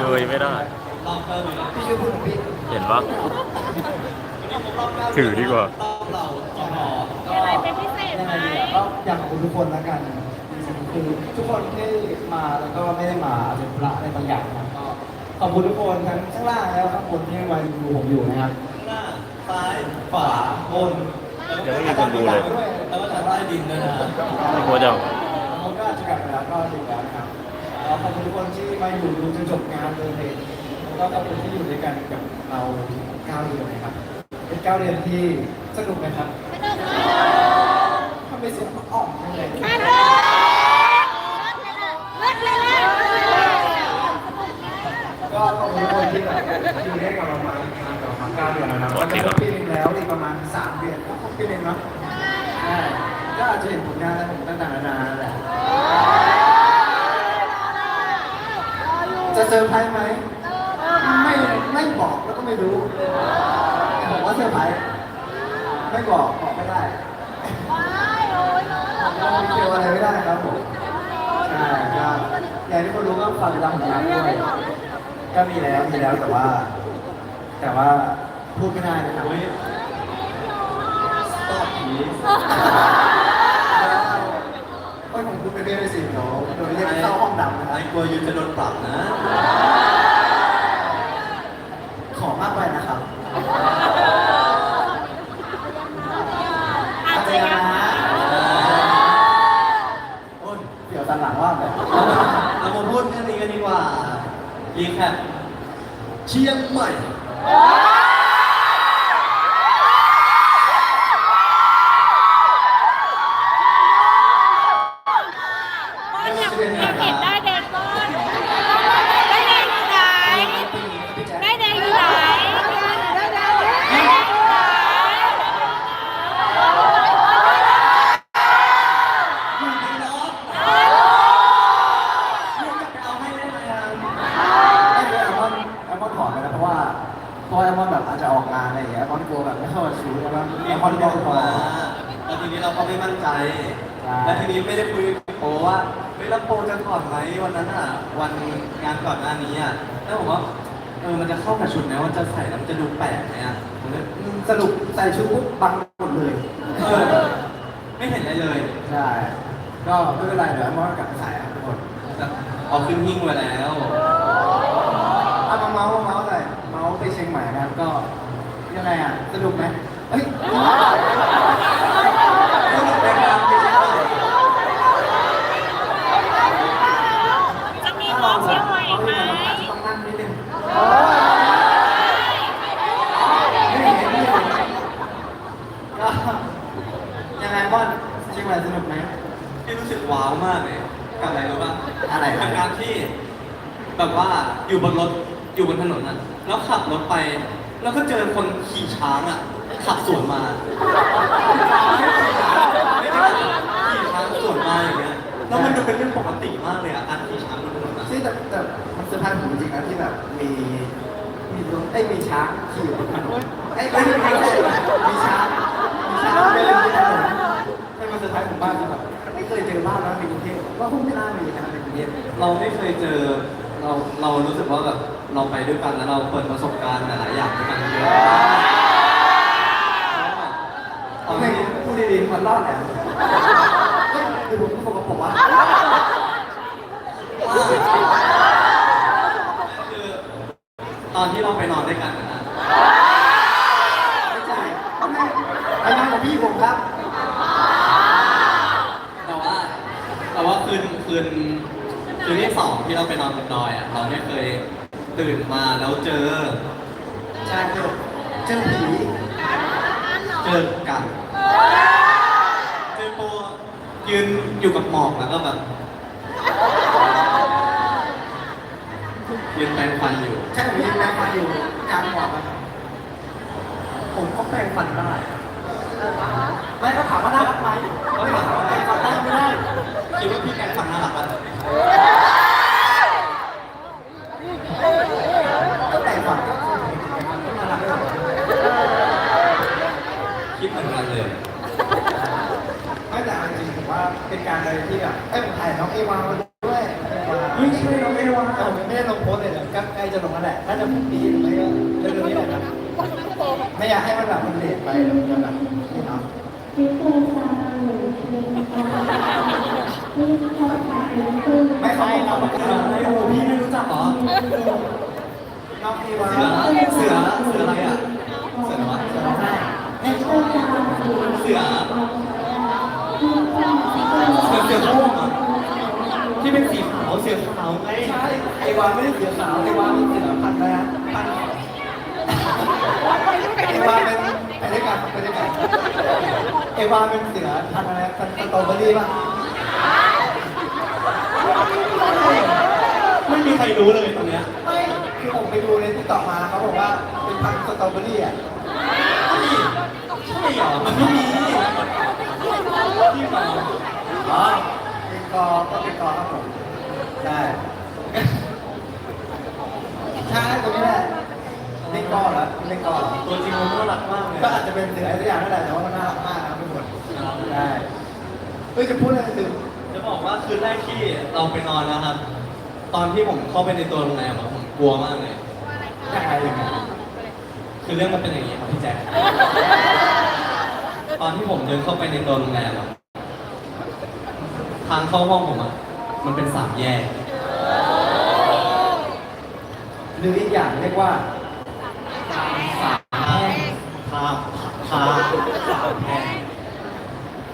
เงยไม่ได้รอบเพิ่มเลยพี่ช่วยพูดหน่อยพี่เห็นปะถือดีกว่ารอบเราจอหอมีอะไรเป็นพิเศษยังไหไงมดีก็อยากขอบคุณทุกคนแล้วกันคือทุกคนที่มาแล้วก็ไม่ได้มาเป็นพระในบางอย่างนะก็ขอบคุณทุกคนทั้งข้างล่างแล้วข้างบนที่มาดูผมอยู่นะครับข้างหน้าซ้ายขวาบนยังไม่มีคนดูเลยแล้วก็ทางใต้ดินด้วยนะ ไม่ควรจะเขาก็จะกลับไปแล้วก็ถึงแล้วนะครับแล้ว ขอบคุณทุกคนที่มาอยู่ดูจนจบงานเลยแล้วก็ขอบคุณที่อยู่ด้วยกันกับเราเก้าเดือนนะครับ เป็นเก้าเดือนที่สนุกไหมครับทำไมเสียงมันอ่อมจังเลยมาดูเลิศเลยล่ะก็ขอบคุณทุกคนที่แบบอยู่ด้วยกับเรามาทานกับเรามาเก้าเดือนแล้วนะมันจะครบปีหนึงแล้วอีกประมาณสามเดือนก็ครบปีหนึงเนาะใช่ก็อาจจะเห็นผลงานแล้วผมต่างๆนานาแหละ จะเซอร์ไพรส์ไหมไม่ไม่บอกแล้วก็ไม่รู้แต่ผมว่าเซอร์ไพรส์ไม่บอกบอกไม่ได้เราเกี่ยวอะไรไม่ได้ครับผมใช่ก็อย่างที่คนรู้ก็ฝากติดตามผลงานด้วยก็มีแล้วมีแล้วแต่ว่า แต่ว่าพูดไม่ได้นะครับโอ้ ยสต็อปผีโอ้ยผมพูดไปเรื่อยๆสิเดี๋ยวโดนเรียกเข้าห้องดำนะคไอ้รับกลัวยูจะโดนปรับนะ ขอมากไปนะครับอาจจะยังโอ้ยเดี๋ยวตอนหลังว่าแบบเรามาพูดเรื่องนี้กันดีกว่ารีแคปเชียงใหม่ ก้อนยังยังเห็นได้แดงก้อนได้แดงอยู่ไหนได้แดงอยู่ไหนได้แดงอยู่ไหน อยู่ในรถลูกจะไปเอาให้ได้ไหมอะ ไม่เลยแอลมอนแอลมอนถอนไปแล้วเพราะว่าเพราะแอลม อนแบบอาจจะออกงานอะไรอย่างเงี้ยแอลมอนกลัวแบบไม่เข้ากับชุดแอลมอนมีแอลคมอนนบบออกกพอมาแล้วทีนี้เราก็ไม่มั่นใจใช่แล้วทีนี้ไม่ได้คุยกับโปว่าเฮ้ยแล้วโปจะถอดไหมวันนั้นอะ วันงานก่อนหน้านี้อะ แล้วผมว่าเออ มันจะเข้ากับชุดไหมว่าจะใส่แล้วมันจะดูแปลกไหมอะผมเลยอืมสรุปใส่ชุดปุ๊บบังหมดเลยเออไม่เห็นอะไรเลยใช่ก็ไม่เป็นไรเดี๋ยวแอลมอนกลับไปใส่ครับทุกคนแต่เอาขึ้นหิ้งไว้แล้ว เอามาเมาส์ ไปเชียงใหม่นะครับก็ยังไงอะสนุกไหมเฮ้ยสนุกไหมครับไม่ใช่ว่จะมีของเชียงใหม่ไหมต้องนั่งนิดนึงไม่เห็นไม่เห็นก็ยังไงบ้อนเชียงใหม่สนุกไหมพี่รู้สึกว้าวมากเลยกับอะไรรู้ป่ะอะไรกับการที่แบบว่าอยู่บนรถ อยู่บนถนนอะ แล้วขับรถไป แล้วก็เจอคนขี่ช้างอะ ขับสวนมาไม่ได้ขี่ช้างสวนมาอย่างเงี้ย แล้วมันดูเป็นเรื่องปกติมากเลยอะการขี่ช้างบนถนนอะซึ่งแต่แต่มันเซอร์ไพรส์ผมจริงๆนะที่แบบมีมีรถไอ้ยมีช้างขี่อยู่บนถนนไอ้ยไม่ใช่ไม่ใช่มีช้างมีช้างเดินบนถนนให้มันเซอร์ไพรส์ผมมากเลยแบบไม่เคยเจอบ้านนะในกรุงเทพว่าคงไม่น่ามีนะครับในกรุงเทพเราไม่เคยเจอ เราเรารู้สึกว่าแบบ เราไปด้วยกันแล้วเราเปิดประสบการณ์หลายๆอย่างด้วยกันเยอะตเอาอนให้นี้พูดดีๆมันรอดแหละเฮ้ยคือผมก็บอกผมว่า คือตอนที่เราไปนอนด้วยกันนะ ไม่ใช่ไม่ไอ้นั่นของพี่ผมครับ แต่ว่าแต่ว่าคืนคืนคืนที่สองที่เราไปนอนบนดอยอะเราไม่เคยตื่นมาแล้วเจอ ใช่เจอเจอผี เจอกันเจอโปยืนอยู่กับหมอกแล้วก็แบบยืนแปรงฟันอยู่ ใช่ผมยังแปลงฟันอยู่กลางหมอกครับผมก็แปลงฟันได้ไม่ก็ถามว่าน่ารักไหมไม่ถามว่าแปลงฟันได้ไม่ได้ คิดว่าพี่แปรงฟันน่ารักปะ ก็แต่งฝันก็คงน่ารักเลย คิดเหมือนกันเลย ไม่แต่จริงๆผมว่าเป็นการอะไรที่แบบเอ้ยผมถ่ายน้องเอวามาด้วย ไม่ใช่น้องเอวา แต่ผม ไม่ได้ลงโพสต์เลยเดี๋ยวใกล้จะลง แล้วแหละถ้าจะพรุ่งนี้หรือไม่ก็เร็วๆนี้แหละครับไม่อยากให้มันแบบมันเลทไปเดี๋ยวมันจะแบบนี่เนาะไม่เขาไม่เขาประกาศไอ้โหพี่ไม่รู้จักเหรอน้องพี่ว่าเสือเสือเสืออะไรอะเสืออะไรวะจะร้องไห้เสือเสือเสือโคร่งอะที่เป็นสีขาวเสือขาวไงใช่ไอ้วานไม่ได้เสือขาวไอ้วานเป็นเสือพันธุ์นะพันธุ์ไอ้วานเป็นไปด้วยกันไปด้วยกันไอ้วานเป็นเสือพันธุ์อะไรพันธุ์สตรอเบอรี่ป่ะไม่มีใครรู้เลยตอนเนี้ยไม่คือผมไปดูในติ๊กต็อมาเขาบอกว่าเป็นพันธุ์สตรอเบอรี่อะใช่เหรอมันไม่มีที่มาอ๋อเป็นกอก็เป็นกอครับผม ใช่ใช่ตรงนี้แหละเป็นกอเหรอเป็นกอเหรอตัวจริงมันน่ารักมากเลยก็อาจจะเป็นเสืออะไรสักอย่างนั่นแหละแต่ว่ามันน่ารักมากนะทุกคนใช่เฮ้ยจะพูดอะไรถึงจะบอกว่าคืนแรกที่เราไปนอนนะครับ ตอนที่ผมเข้าไปในตัวโรงแรมอะผมกลัวมากเลยยังไงยังไงคือเรื่องมันเป็นอย่างนี้ครับพี่แจ๊คตอนที่ผมเดินเข้าไปในตัวโรงแรมอะทางเข้าห้องผมอะมันเป็นสามแยก หรืออีกอย่างเรียกว่าสามแยกทางทางสามแยก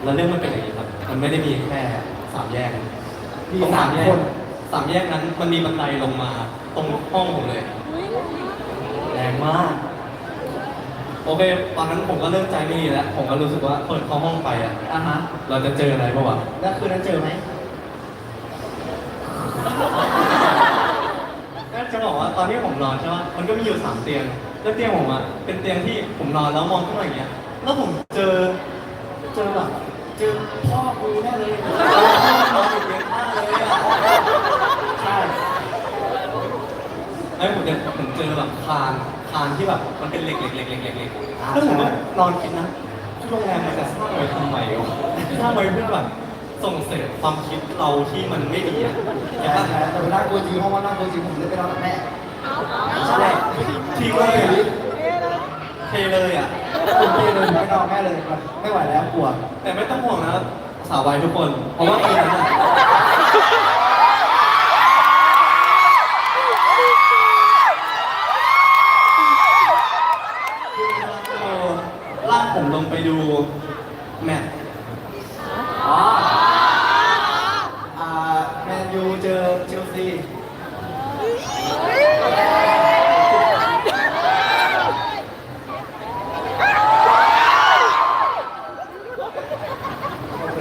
แล้วเรื่องมันเป็นอย่างนี้ครับ มันไม่ได้มีแค่สามแยกมีตรงสามแยกคนสามแยกนั้นมันมีบันไดลงมา ตรงห้องผมเลยแรงมาก โอเคตอนนั้นผมก็เริ่มใจไม่ดีแล้ว ผมก็รู้สึกว่าเปิดเข้าห้องไปอะอะฮะ เราจะเจออะไรปะวะแล้วคืนนั้นเจอไหม ตอนที่ผมนอนใช่ไหมมันก็มีอยู่สามเตียง แล้วเตียงผมอะ เป็นเตียงที่ผมนอนแล้วมองขึ้นมาอย่างเงี้ย แล้วผมเจอ เจอแบบเจอพ่อกูแน่เลยนอนอยู่เตียงข้างเลยใช่ไอ้ผมเจอผมเจอแบบคาน คานที่แบบมันเป็นเหล็กเหล็กเหล็กเหล็กเหล็กเหล็กแล้วผมก็นอนคิดนะโรงแรมมันจะสร้างไว้ทำไมวะสร้างไว้เพื่อแบบส่งเสริมความคิดเราที่มันไม่ดีอะใช่ใช่ปะใช่แต่เวลากลัวจริงห้องว่าน่ากลัวจริงผมเลยไปนอนกับแม่ ทิ้งเลยเทเลยอะ ผมเทเลยผมไปนอนแม่เลยมันไม่ไหวแล้วกลัว แต่ไม่ต้องห่วงนะสาววายทุกคน เพราะว่าคืนนั้นอะคือเวลาโลากผมลงไปดูแมตช์อ๋ออ่าแมนยูเจอเชลซี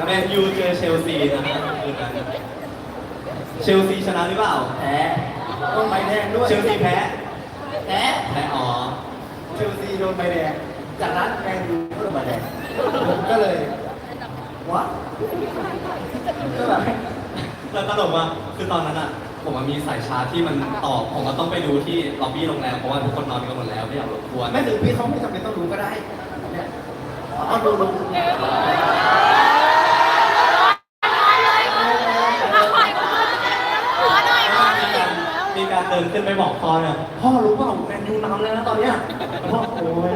แมนยูเจอเช ลซีนะฮะคืนนั้นเชลซีชนะหรือเปล่า แพ้ต้องใบแดงด้วย เชลซีแพ้ แพ้แพ้อ๋อ เชลซีโดนใบแดง จากนั้นแมนยูก็โดนใบแดง ผมก็เลยวัดก็แบบแล้วตลกว่าคือตอนนั้นอะ ผมอะมีสายชาร์จที่มันต่อ ผมก็ต้องไปดูที่ล็อบบี้โรงแรมเพราะว่าทุกคนนอนกันหมดแล้วไม่อยากรบกวน ไม่ถึงพี่เขาไม่จำเป็นต้องรู้ก็ได้ เนี่ยเอาดูดู มีการ เดินขึ้นไปบอกพ่อเนี่ยพ่อรู้เปล่าแมนยูนำเลยนะตอนเนี้ยพ่อโอ้ย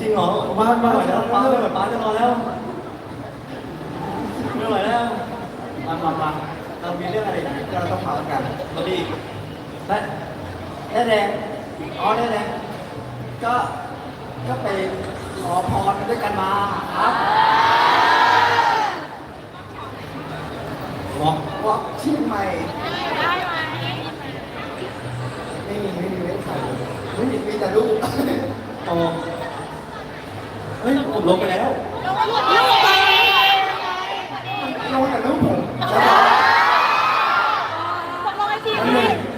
จริงเหรอบ้านบ้านไม่ไหวแล้วป้าจะแบบป้าจะนอนแล้วไม่ไหวแล้วมามามาเรามีเรื่องอะไรอีกที่เราต้องเผากันแล้วพี่และและแดงอ๋อและแดงก็ก็ไปขอพรด้วยกันมาครับบอกวอล์กเชียงใหม่ไม่มีไม่มีเว็บไซต์เลยไม่มีมี แต่รูปอ๋อเฮ้ยผมลงไปแล้วลงแต่รูปผม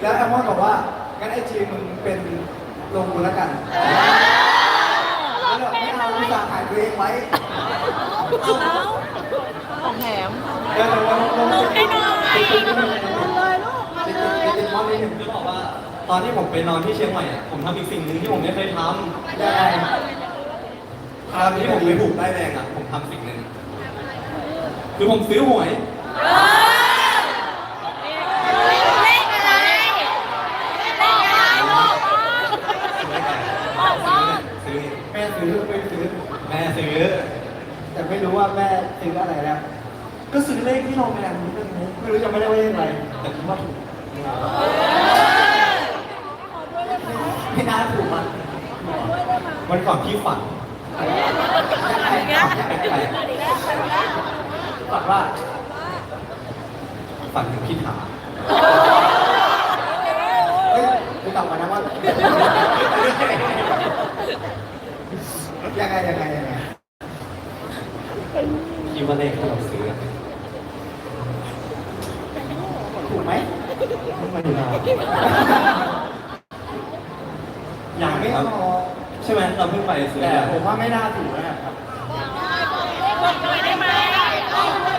แล้วแอมว่าบอกว่างั้นไอจีมึงเป็นลงกูแล้วกันแล้วแบบไม่เอาอุตส่าห์ถ่ายตัวเองไว้ของแถมลงลงให้หน่อยติดติดติดติดเลยลูกมอนิดนึงคือบอกว่า ตอนที่ผมไปนอนที่เชียงใหม่ผมทำอีกสิ่งหนึ่งที่ผมไม่เคยทำได้ตอนที่ผมไปผูกได้แรงอะผมทำสิ่งหนึ่งคือผมซื้อหวย ซื้อแม่ซื้อไม่ซื้อ แม่ซื้อ แต่ไม่รู้ว่าแม่ซื้ออะไรแล้ว ก็ซื้อเลขที่เราแมนนี้เรื่งนไม่รู้จะไม่ได้ว่าเลขอะไรแต่คิดว่าถูก ไม่น่าถูกมันวันก่อนพี่ฝันฝันว่าฝันถึงพี่ถาเฮ้ยกูกลับมานะว่ายังไงยังไงยังไงคิดว่าเลขที่เราซื้อถูกไหมไม่ได้ยังไม่ไม่ครัเอาบใช่ไหมเราเพิ่งไปซื้อแต่ผมว่าไม่น่าถูกนะครับบอกหน่อยได้ไหม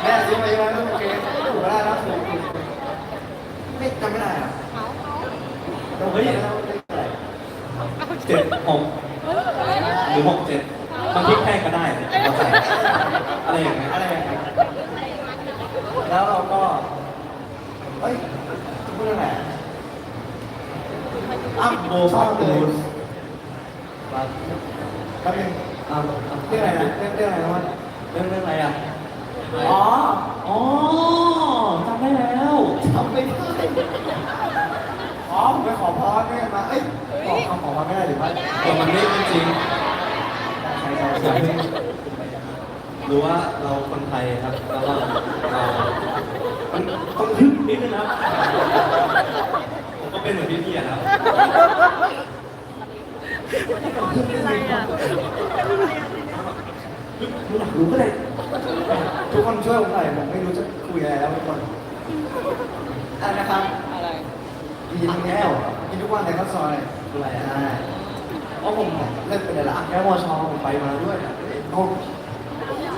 แม่ซื้อมาเยอะแล้วโอเคถูกก็ได้แล้วถูกถูกไม่จำไม่ได้อะเราไม่ได้แล้วเลขอะไรเจ็ดหกหรือหกเจ็ดบางทีแพงก็ได้เราใส่อะไรอย่างเงี้ยอะไรอย่างเงี้ยแล้วเราก็เฮ้ยจะพูดอะไรอะอ้าวโบชฟาอบเลตูยนแป๊บนึงอ่าเรื่องอะไรนะเรื่องเรื่องอะไรนะวะเรื่องเรื่องอะไรอะอ๋ออ๋อจำได้แล้วทำไม่ได้อ๋อผมไปขอพรด้วยมาเอ้ยขอคำขอพรไม่ได้หรือว่าแต่มันไม่จริงใช่ใช่ใช่ย่าเพิ่งรู้ว่าเราคนไทยครับแล้วก็เรามันต้องทึกนิดนึงครับผมก็เป็นเหมือนพี่ๆ อะครับรู้หลักรู้ก็ได้ทุกคนช่วยผมหน่อยผมไม่รู้จะคุยอะไรแล้วทุกคนอะไรนะครับอะไรกินแล้วกินทุกวันแต่ข้าวซอยอะไรอะเพราะผมเล่นเป็นอะไรละอ่างแก้วมอชอผมไปมาด้วยนะโอ้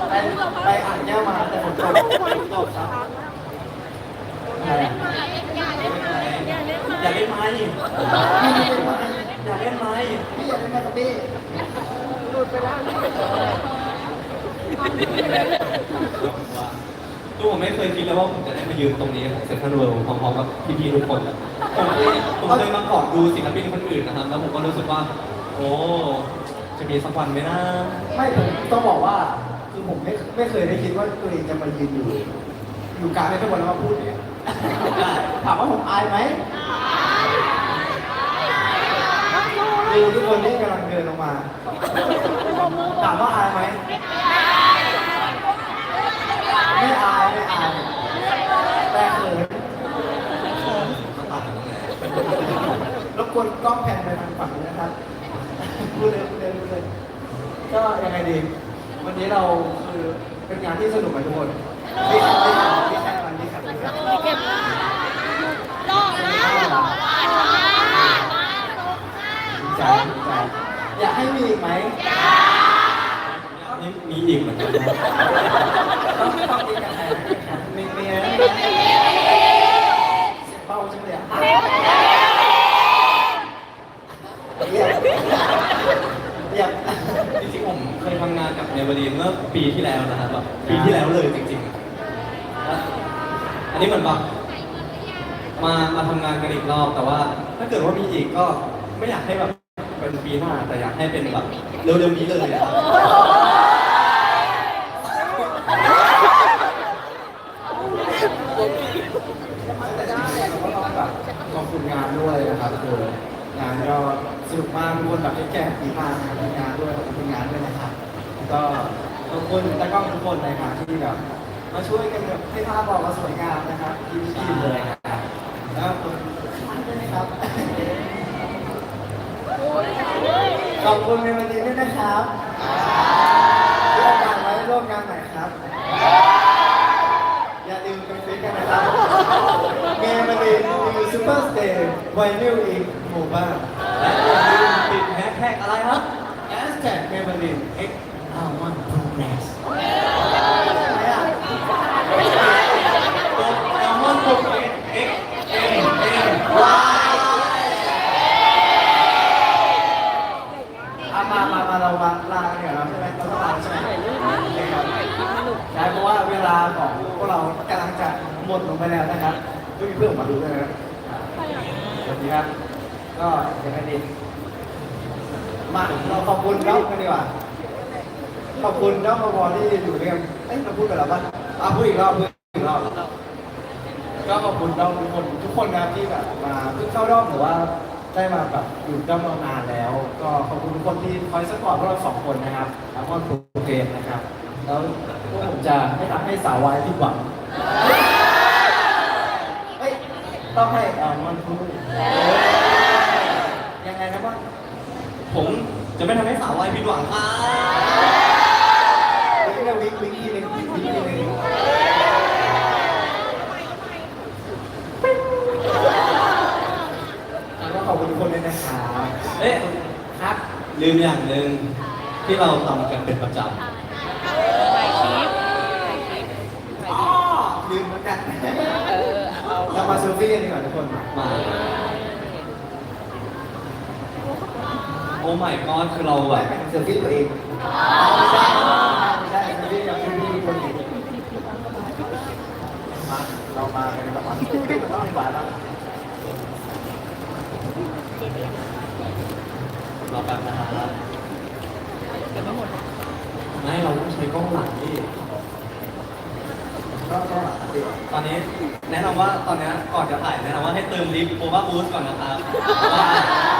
ไปไปอ่างแก้วมาแต่ผมตกตกครับอะไรอะอยากเล่นไม้ไม่ได้เป็นไร อยากเล่นไม้พี่อยากเป็นแม่กับพี่คือผมไม่เคยคิดเลยว่าผมจะได้มายืนตรงนี้เซ็นทรัลเวิลด์พร้อมๆกับพี่ๆทุกคนอะผมผมเคยมาก่อนดูศิลปินคนอื่นนะครับ แล้วผมก็รู้สึกว่า โอ้จะมีสักวันไหมนะไม่ผมต้องบอกว่าคือผมไม่ไม่เคยได้คิดว่าตัวเองจะมายืนอยู่ อยู่กลางในทุกคนแล้วมาพูดเนี่ยถามว่าผมอายไหม ดูทุกคนที่กำลังเดินลงมา ถามว่าอายไหมไม่อายไม่อายแต่เขินรบกวนกล้องแพนไปทางฝั่งนะครับพูดเลยพูดเลยพูดเลยก็ยังไงดี วันนี้เราคือเป็นงานที่สนุกไหมทุกคนนี่ครับนี่ครับนี่แค่วันนี้ครับนี่ครับ เก็บรอดนะรอดนะ ดี ใจดีใจ อยากให้มีอีกไหมนี่มีอีกเหมือนกันนะต้องต้องมีกันแทนมีมีอะไรเสียงเบาจังเลยอะเยี่ยมเยี่ยมจริงๆผมเคยทำงานกับเนเวอรีเมื่อปีที่แล้วนะครับแบบปีที่แล้วเลยจริงๆแล้วอันนี้เหมือนแบบมามาทำงานกันอีกรอบแต่ว่า ถ้าเกิดว่ามีอีกก็ไม่อยากให้แบบ ป็นปีหน้าแต่อยากให้เป็นแบบเร็วๆนี้เลยอะครับแต่ที่แรกเราก็ต้องแบบขอบคุณงานด้วยนะครับคืองานก็สนุกมากทุกคนแบบแก่ดีมากนะครับงานด้วยขอบคุณงานด้วยนะครับแล้วก็ขอบคุณตากล้องทุกคนนะครับที่แบบมาช่วยกันแบบให้ภาพออกมาสวยงามนะครับที่ที่เลยนะครับแล้วขอบคุณด้วยนะครับ ขอบคุณในวันนี้ด้วยนะครับร่วมงานไว้ร่วมงานใหม่ครับ อย่าลืมไปฟิกกันนะครับเมย์มาดีมีซูเปอร์สเตย์ไวนิลอิงหมู่บ้านและอย่าลืมติดแฮชแท็กอะไรครับแอสแท็กเมย์มาดีเอ็กอาร์วันโปรเกรสอะไรอะตัวแอลมอนด์โปรเกรส X M M Y อะมามามาเรามาลากันเดี๋ยวเราใช่ไหมเราต้องลาใช่ไหมโอเคครับใช่เพราะว่าเวลาของพวกเรากำลังจะหมด ลงไปแล้วนะครับก็มีเพื่อนมาดูด้วยนะครับสวัสดีครับ ก็ยังไงดีมาเราขอบคุณครับกันดีกว่า ขอบคุณน้องพอที่อยู่ด้วยกันเอ้ยเราพูดไปแล้วป่ะอะพูดอีกรอบพูดอีกรอบก็ขอบคุณน้องทุกคนทุกคนนะครับที่แบบมาเพิ่งเข้ารอบหรือว่าได้มาแบบอยู่ด้อมเรานานแล้ว ก็ขอบคุณทุกคนที่คอยสปอร์ตพวกเราสองคนนะครับแล้วก็ครูเกมนะครับ แล้วพวกผมจะไม่ทำให้สาววายผิดหวัง ต้องให้เอ่อมันพูดยังไงนะว่าผมจะไม่ทำให้สาววายผิดหวังค่ะวิกนะวิกวิกทีหนึงวิกทีหนึงแล้วก็ขอบคุณทุกคนด้วยนะครับเอ๊ะครับลืมอย่างหนึ่งที่เราทำกันเป็นประจอ๋อลืมเหมือนกัน เรามาเซลฟี่กันดีกว่าทุกคนำมา โอ้ my god คือเราแบบเซลฟี่ตัวเองไม่ได้ไม่ได้เซลฟี่กับพี่ๆคนอื่นมาเรามากันแบบว่าต้องมีหวานแล้วเราแบบนะครับไม่เราต้องใช้กล้องหลังที่ก็ก็ ตอนนี้แนะนำว่าตอนนี้ก่อนจะถ่ายแนะนำว่าให้เติมลิฟต์โบว่าบูสก่อนนะครับเพราะว่า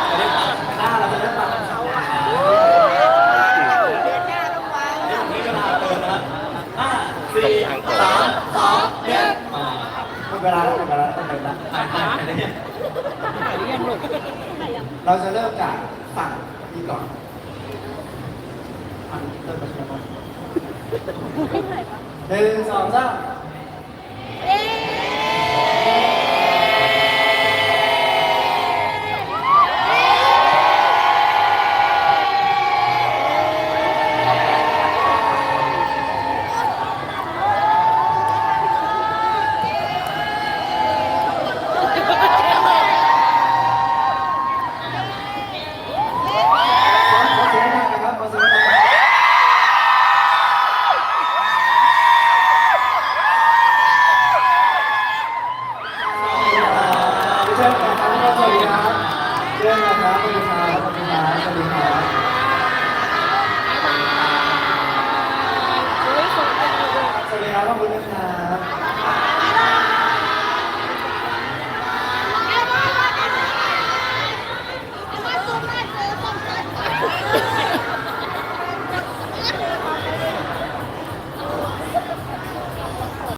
จะได้ปัดหน้าเราจะได้ปัดเข้าหาเดี๋ยวนี้เวลาเติมนะครับห้าสี่สามสองหนึ่งมาหมดเวลาแล้วหมดเวลาแล้วต้องเป็นละถ่ายถ่ายถ่ายได้ยังเราจะเริ่มจากฝั่งนี้ก่อนฝั่งเริ่มจากฝั่งหนึ่งสองสาม